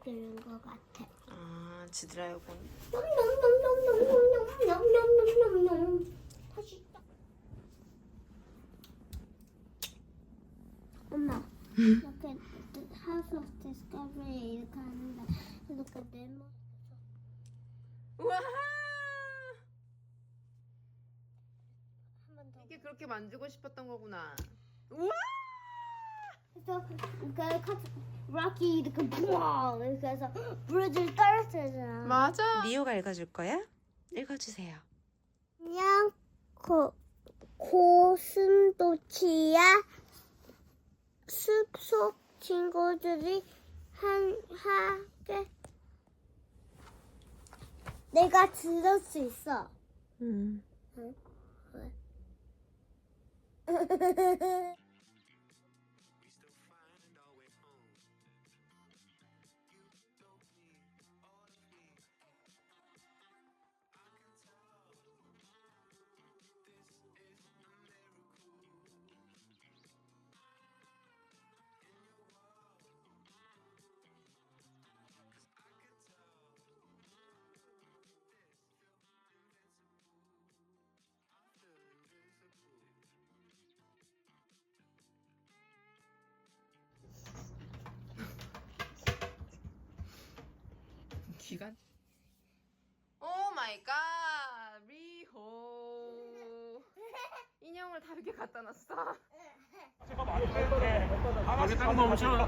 그런 것 같아. 아 지드래곤. 놈놈놈놈놈놈놈놈놈놈 맛있다. 엄마, 이렇게 House of Discovery 이렇게 하는데 이렇게 네모 우와. 한번 더. 이게 그렇게 만지고 싶었던 거구나. 우와. 그래서 이렇게 락이 이렇게 붕 이렇게 해서 브리즈를 떨어뜨리잖아. 맞아. 리오가 읽어줄 거야? 읽어주세요. 그냥 고, 고슴도치야 숲속 친구들이 한 하게 내가 들을 수 있어. 음. 기간. 오 마이 갓. 리호. 인형을 다 이렇게 갖다 놨어. 여기 딱 멈춰.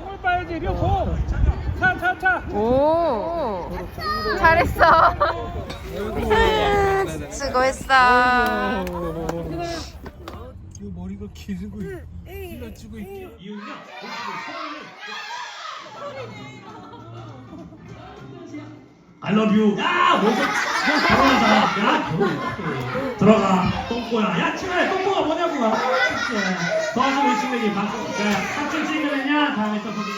뭘 봐야지, 려고. 차, 차, 차. 오. 잘했어. 수고했어. 이 머리가 길고 길어지고 있게. 이유는요. I love you. 야, 뭐서 결혼하자. 야, 결혼. 들어가. 똥꼬야. 야, 친구야, 똥꼬가 뭐냐고. 더하고 의심되기 방송. 자, 사진 찍으면요. 다음에 또 보기.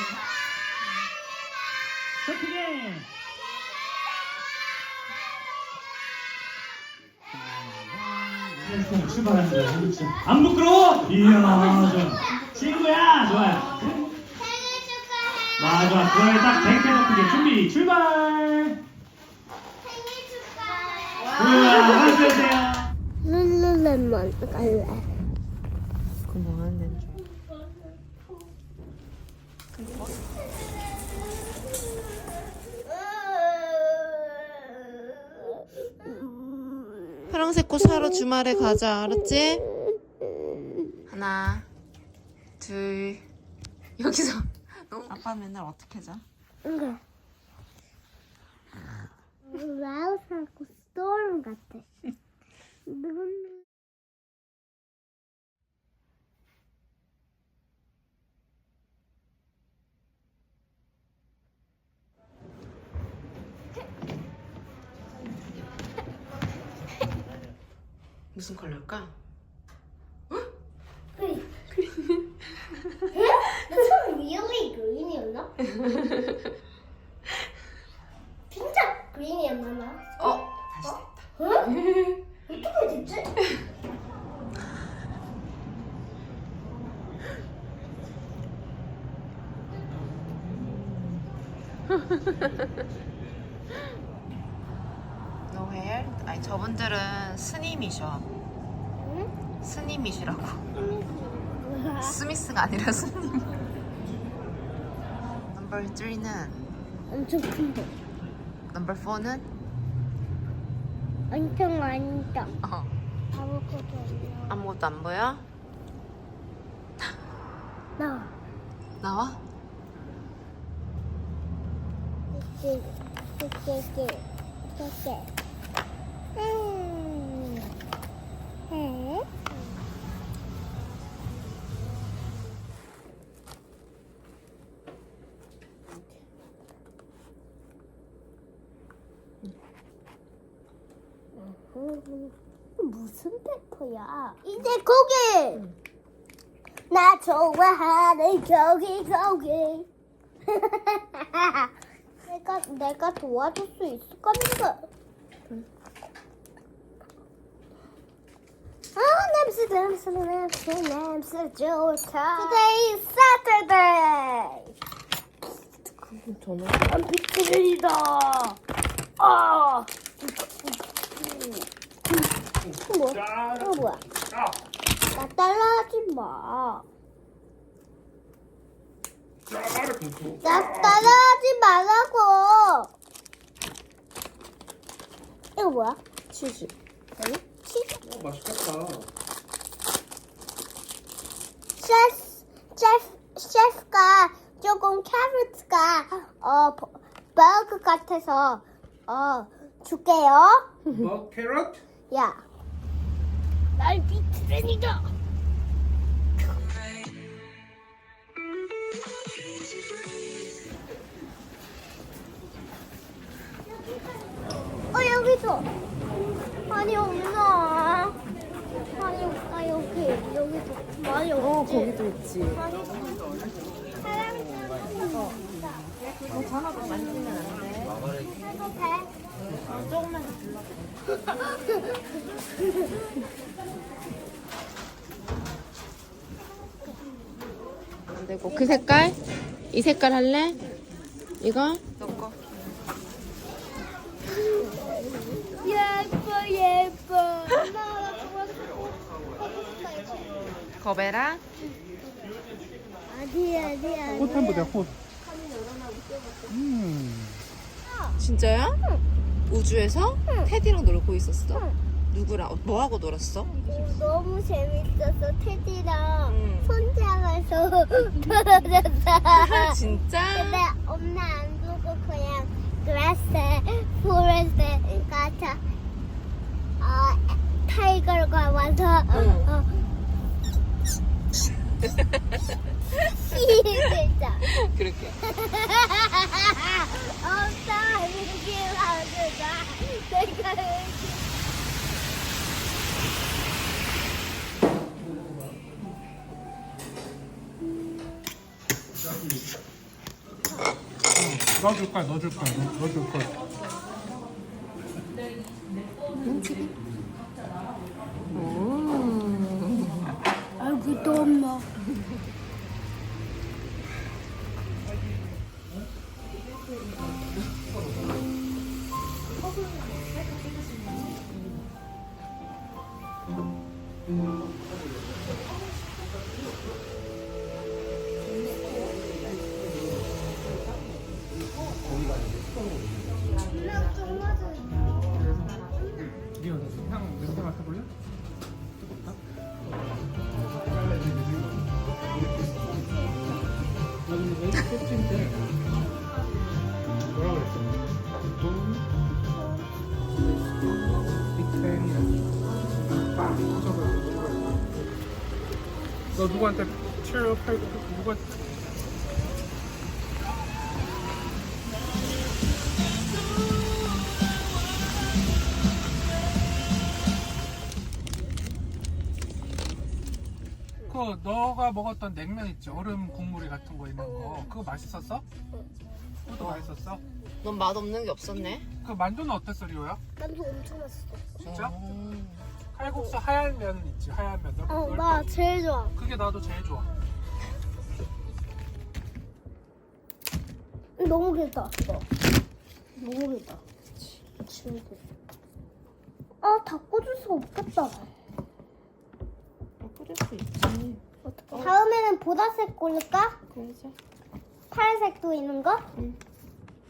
네, 출발합니다. 그렇죠. 안 부끄러워? 이야, 좋아. 친구야, 좋아요. 생일 축하해. 맞아, 그걸 딱 뱅크 높게 준비, 출발! 우와, 주세요. 룰루레몬 갈래. 그거 뭐 하는 줄. 파란색 꽃 사러 주말에 가자. 알았지? 하나, 둘. 여기서 너무 아빠 맨날 어떻게 자? 이거. 라우스하고 스 토름 같아. 눈. 무슨 컬러일까? 그린. That's really green이었나? 진짜 green이었나 나? 어, 다시 됐다. 응? 어떻게 됐지? No hair? 아니 저분들은 스님이셔. 응? 스님이시라고. 스미스가 아니라 스님. 넘버 3는 엄청 큰데. 넘버 4는 엄청 많다. 어, 아무것도 없네. 아무것도 안 보여? 나. 나와? 이렇게, 이렇게, 이렇게, 이렇게. 음. 해. 무슨 페퍼야? 이제 거기 나 좋아하는 거기 거기. 내가 내가 도와줄 수 있을 겁니다. 아 냄새 냄새 냄새 냄새 좋다. Today is Saturday. 저는 난 비트레이다. 아. 이거 뭐야? 이거 뭐야? 나 따라하지 마. 나 따라하지 말라고. 이거 뭐야? 치즈. 아니? 치즈? 어, 맛있겠다. 셰프, 셰프, 셰프가 조금 캐럿가 어 버- 버거 같아서 어 줄게요. 뭐 캐럿? 야. 날 비트레이 다. 어 여기도 많이 없나? 많이 없다 여기 여기도 많이 없지. 어 거기도 있지. 많이 없어. 어 전화도 만지면 안 돼. 해도 돼? 조금만. 안 되고 그 색깔? 이 색깔 할래? 이거? 너거 예뻐 예뻐. 나 좋아하고 싶다 이거. 거베라? 아니 아니 아니. 꽃 한번 내 꽃. 음. 진짜야? 우주에서 테디랑 놀고 있었어? 누구랑 어, 뭐 하고 놀았어? 너무 재밌었어 테디랑 응. 손잡아서 떨어졌다. 진짜? 근데 엄마 안 보고 그냥 그라스 포레스트 가서 어 타이거가 와서 응. 어 진짜 그렇게. 엄마 이렇게 하잖아 내가 이렇게 넣어줄 거야, 넣어줄 거야, 넣- 넣어줄 거야. 아이고 또 엄마 이거 향 냄새 맡아볼래? 너 누구한테 칠 팔고 누가 그 너가 먹었던 냉면 있지 얼음 국물이 같은 거 있는 거 그거 맛있었어? 그것도 맛있었어? 넌 맛없는 게 없었네? 그 만두는 어땠어 리오야? 만두 엄청 맛있어 진짜? 음. 칼국수 하얀 면 있지 하얀 면 넓- 넓게. 어나 제일 좋아 그게 나도 제일 좋아 너무 길다 너무 길다 진짜 아다 꽂을 수가 없겠다 어, 뿌릴 수 있지. 어떡해 다음에는 보라색 고를까? 그러자. 파란색도 있는 거? 응.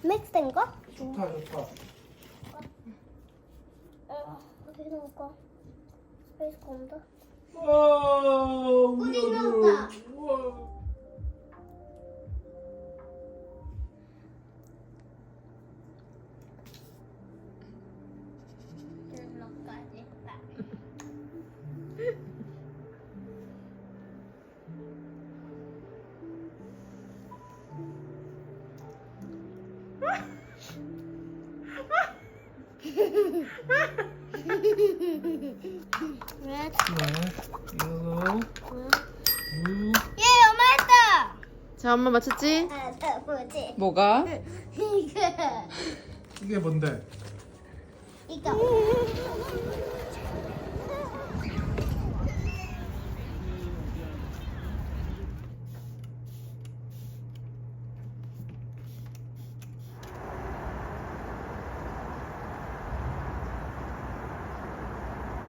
믹스된 거? 좋다 좋다 어, 어떻게 넣을까? 없다. 와 우리. 우와 여기까지 왜? 네 이거 왜? 얘 엄마 했다. 자, 엄마 맞췄지? 아, 나 뭐지? 뭐가? 이거 이게 뭔데? 이거